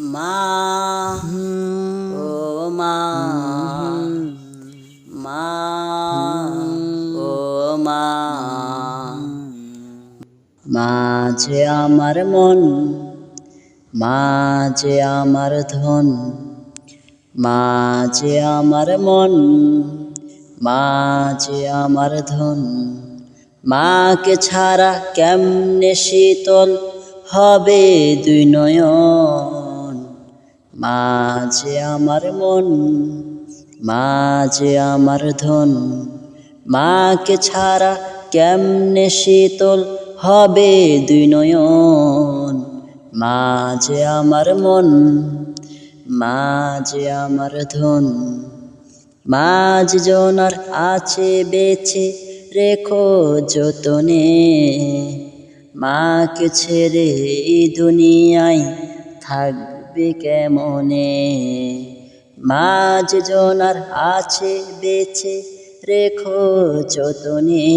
মা, ও মা মা, ও মা। মা আমার মন, মাঝে আমার ধন, মাঝে আমার মন, মাঝে আমার ধন। মাকে ছাড়া কেমনে শীতল হবে দুই নয়ন? মা যে আমার মন মা যে আমার ধন। মাকে ছাড়া কেমনে শীতল হবে দুই নয়ন? মা যে আমার মন মা যে আমার ধন। মাঝ জনার আছে বেছে রেখো যতনে। মাকে ছেড়ে দুনিয়ায় থাকবে কেমনে? মাঝ জোনার আছে বেছে রেখো যতনে।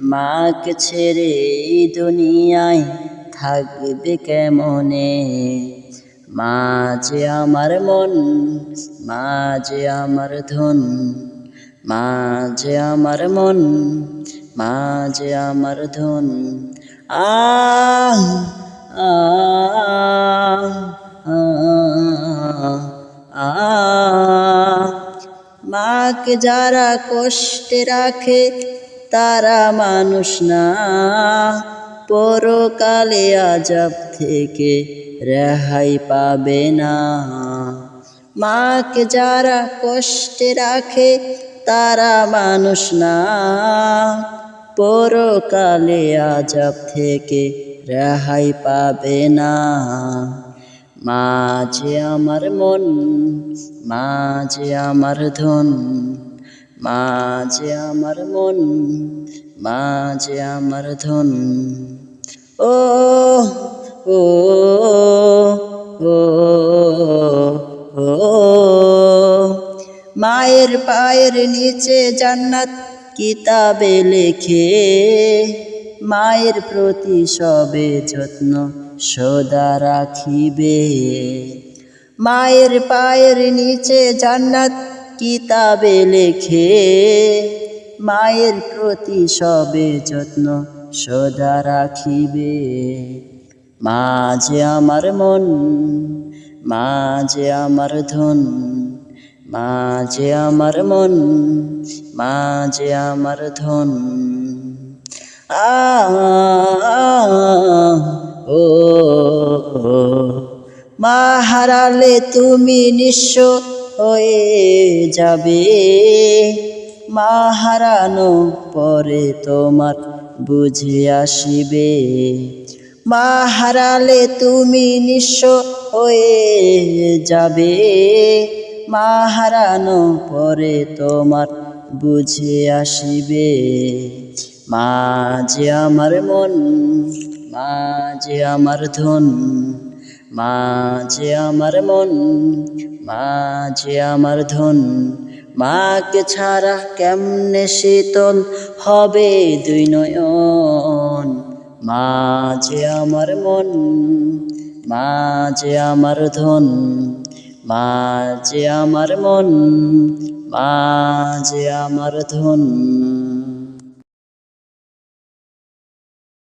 মাকে ছেড়ে দুনিয়ায় থাকবে কেমনে? মা যে আমার মন মা যে আমার ধন মা যে আমার মন মা যে আমার ধন। আ, মাকে যারা কষ্টে রাখে, তারা মানুষ না। পরকালে আজাব থেকে রেহাই পাবে না। মাকে যারা কষ্টে রাখে, তারা মানুষ না। পরকালে আজাব থেকে রেহাই পাবে না। মা যে আমার মন, মাঝে আমার ধন, মাঝে আমার মন, মাঝে আমার ধন। ও ও ও ও, মায়ের পায়ের নিচে জান্নাত কিতাবে লেখে। মায়ের প্রতি সবে যত্ন সদা রাখিবে। মায়ের পায়ের নিচে জান্নাত কিতাবে লেখে। মায়ের প্রতি সবে যত্ন সদা রাখিবে। মা যে আমার মন, মা যে আমার ধন, মা যে আমার মন, মা যে আমার ধন। ও মা হারালে তুমি নিঃস্ব হয়ে যাবে। মা হারানো পরে তোমার বুঝে আসিবে। মা হারালে তুমি নিঃস্ব হয়ে যাবে। মা হারানো পরে তোমার বুঝে আসিবে। মা যে আমার মন মা যে আমার ধন মা যে আমার মন মা যে আমার ধন। মাকে ছাড়া কেমনে শীতল হবে দুই নয়ন? মা যে আমার মন মা যে আমার ধন মা যে আমার মন মা যে আমার ধন।